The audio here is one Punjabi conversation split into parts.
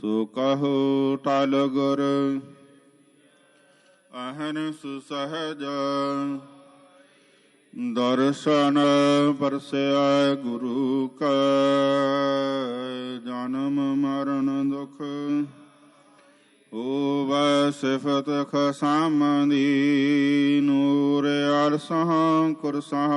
ਸੋ ਕਹੋ ਟਲ ਗੁਰ ਅਹਨਿਸ ਸਹਜ ਦਰਸ਼ਨ ਪਰਸਿਆ ਗੁਰੂ ਕਾ, ਜਨਮ ਮਰਨ ਦੁਖ ਹੋਵੈ ਸਿਫਤ ਖਸਾਮਦੀ, ਨੂਰ ਅਰਸਹ ਕੁਰਸਹ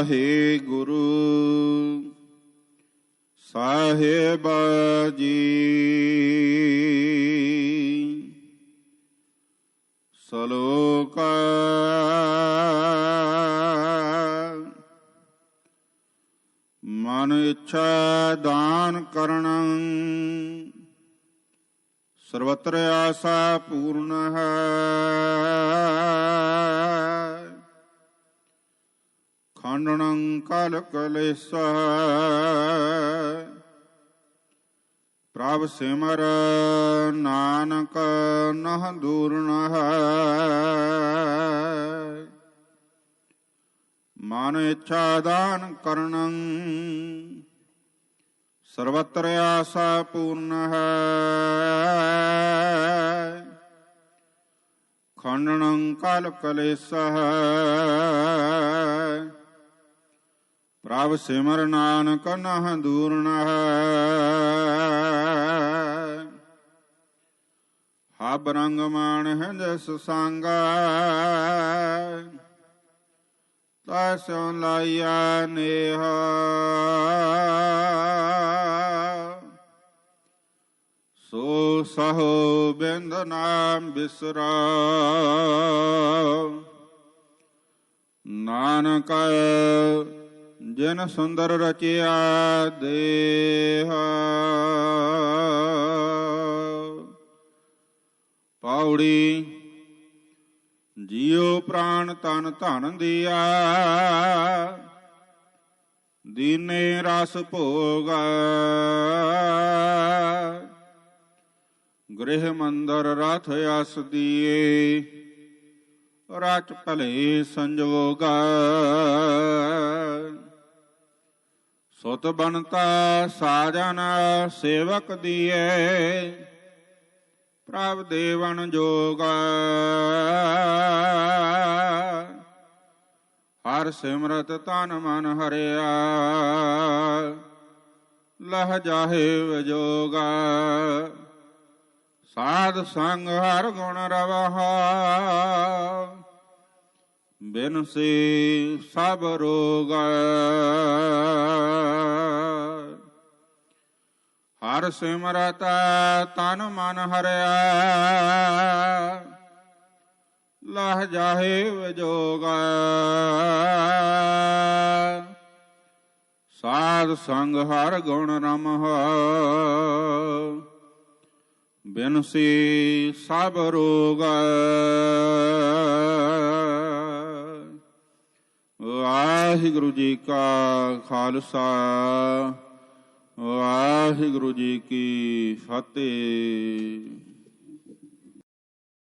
ਵਾਹਿਗੁਰੂ ਸਾਹਿਬ ਜੀ ਸਲੋਕ ਮਨ ਇੱਛਾ ਦਾਨ ਕਰਣੰ ਸਰਵਤਰ ਆਸਾ ਪੂਰਨ ਹੈ। ਖੰਡਨੰ ਕਲ ਕਲੇਸਾ। ਪ੍ਰਭ ਸਿਮਰ ਨਾਨਕ ਨਹ ਦੂਰਨ ਹੈ ਮਨ ਇੱਛਾ ਦਾਨ ਕਰਨੰ, ਸਰਵਤਰ ਆਸਾ ਪੂਰਨ ਹੈ। ਖੰਡਨੰ ਕਲ ਕਲੇਸਹ ਪ੍ਰਭ ਸਿਮਰ ਨਾਨਕ ਨਹ ਦੂਰ ਹੈ ਹਬ ਰੰਗ ਮਾਨ ਹੈ ਜਸ ਸੰਗਾ। ਤਸੋਂ ਲਾਇਆ ਨੇਹ। ਸੋ ਸਹੋ ਬਿੰਦ ਨਾਮ ਬਿਸਰਾ। ਨਾਨਕ ਜਿਨ ਸੁੰਦਰ ਰਚਿਆ ਦੇਹ। ਪਾਉੜੀ ਜੀਉ ਪ੍ਰਾਨ ਤਨ ਧਨ ਦਿਆ। ਦੀਨੇ ਰਸ ਭੋਗ। ਗ੍ਰਹਿ ਮੰਦਰ ਰਥ ਅਸ ਦੀਏ। ਰਚ ਭਲੇ ਸੰਜੋਗਾ। ਸੁਤ ਬਣਤਾ ਸਾਜਨ ਸੇਵਕ ਦੀਏ ਪ੍ਰਭ ਦੇਵਨ ਜੋਗ। ਹਰ ਸਿਮਰਤ ਤਨ ਮਨ ਹਰਿਆ, ਲਹ ਜਾਹੇ ਵਜੋਗਾ। ਸਾਧ ਸੰਗ ਹਰ ਗੁਣ ਰਵਹਾ ਬਿਨ ਸੇ ਸਭ ਰੋਗ ਹਰ ਸਿਮਰਤ ਤਨ ਮਨ ਹਰਿਆ। ਲਹ ਜਾਹੇ ਵਜੋਗ ਸਾਧ ਸੰਗ ਹਰ ਗੁਣ ਰਮਹ। ਬਿਨ ਸੀ ਸਭ ਰੋਗ ਵਾਹਿਗੁਰੂ ਜੀ ਕਾ ਖਾਲਸਾ ਵਾਹਿਗੁਰੂ ਜੀ ਕੀ ਫਤਿਹ।